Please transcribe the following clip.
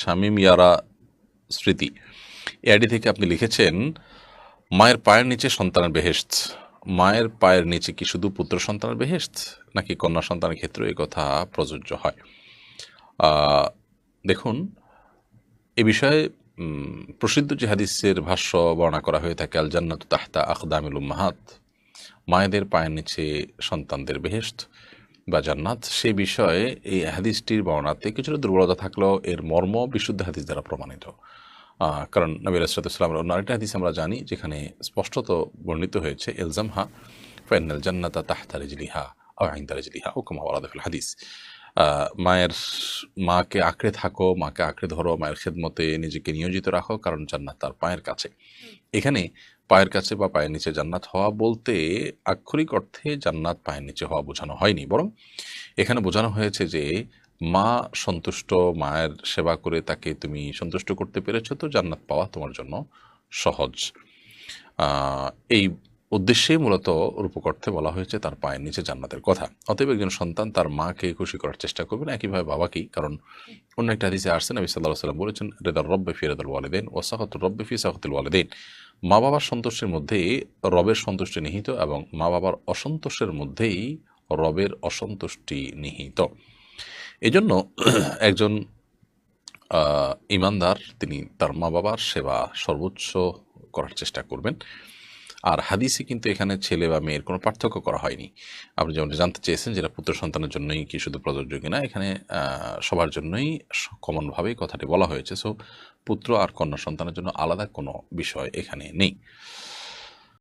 শামিম ইয়ারা স্মৃতি। এআইডি থেকে আপনি লিখেছেন, মায়ের পায়ের নিচে সন্তানের বেহেস্ত মায়ের পায়ের নিচে কি শুধু পুত্র সন্তানের বেহেস্ত নাকি কন্যা সন্তানের ক্ষেত্রে এই কথা প্রযোজ্য হয়? দেখুন, এ বিষয়ে প্রসিদ্ধ যে হাদিসের ভাষ্য বর্ণনা করা হয়ে থাকে আল জান্নাত তাহতা আখদামিল উম্মাহাত। মায়েদের পায়ের নিচে সন্তানদের বেহেস্ত বা জান্নাত, সে বিষয়ে এই হাদিসটির বর্ণাতে কিছুটা দুর্বলতা থাকলেও এর মর্ম বিশুদ্ধ হাদিস দ্বারা প্রমাণিত। কারণ নবী আলাইসালামের অন্য আরেকটা হাদিস আমরা জানি, যেখানে স্পষ্টত বর্ণিত হয়েছে এলজামহা ফাইনাল জান্নাতা তাহতারিজলিহা আইন ও আইন্দা রেজলিহা ও কুমা ওয়ালাদুল হাদিস। মায়ের মাকে আঁকড়ে থাকো মাকে আঁকড়ে ধরো মায়ের খেদমতে নিজেকে নিয়োজিত রাখো কারণ জান্নাত তার পায়ের কাছে। এখানে পায়ের কাছে বা পায়ের নিচে জান্নাত হওয়া বলতে আক্ষরিক অর্থে জান্নাত পায়ের নিচে হওয়া বোঝানো হয়নি। বরং এখানে বোঝানো হয়েছে যে মা সন্তুষ্ট মায়ের সেবা করে তাকে তুমি সন্তুষ্ট করতে পেরেছ তো জান্নাত পাওয়া তোমার জন্য সহজ। এই উদ্দেশ্যে মূলত রূপক অর্থে বলা হয়েছে তার পায়ের নিচে জান্নাতের কথা। অতএব একজন সন্তান তার মাকে খুশি করার চেষ্টা করবেন, একইভাবে বাবাকেই, কারণ অন্য একটা হাদিসে আসছে, নবী সাল্লাহ সাল্লাম বলেছেন, রেদার রব্বে ফি রেদাল ওয়ালেদেন ও সাহতুর রব্বে ফি সাহতুল ওয়ালেদেন মা বাবার সন্তোষের মধ্যেই রবের সন্তুষ্টি নিহিত এবং মা বাবার অসন্তোষের মধ্যেই রবের অসন্তুষ্টি নিহিত। এজন্য একজন ইমানদার তিনি তার মা বাবার সেবা সর্বোচ্চ করার চেষ্টা করবেন। আর হাদিসে কিন্তু এখানে ছেলে বা মেয়ের কোনো পার্থক্য করা হয়নি। আপনি যেমন জানতে চেয়েছেন যেটা পুত্র সন্তানের জন্যই কি শুধু প্রযোজ্য কিনা, এখানে সবার জন্যই কমনভাবেই কথাটি বলা হয়েছে। সো পুত্র আর কন্যা সন্তানের জন্য আলাদা কোনো বিষয় এখানে নেই।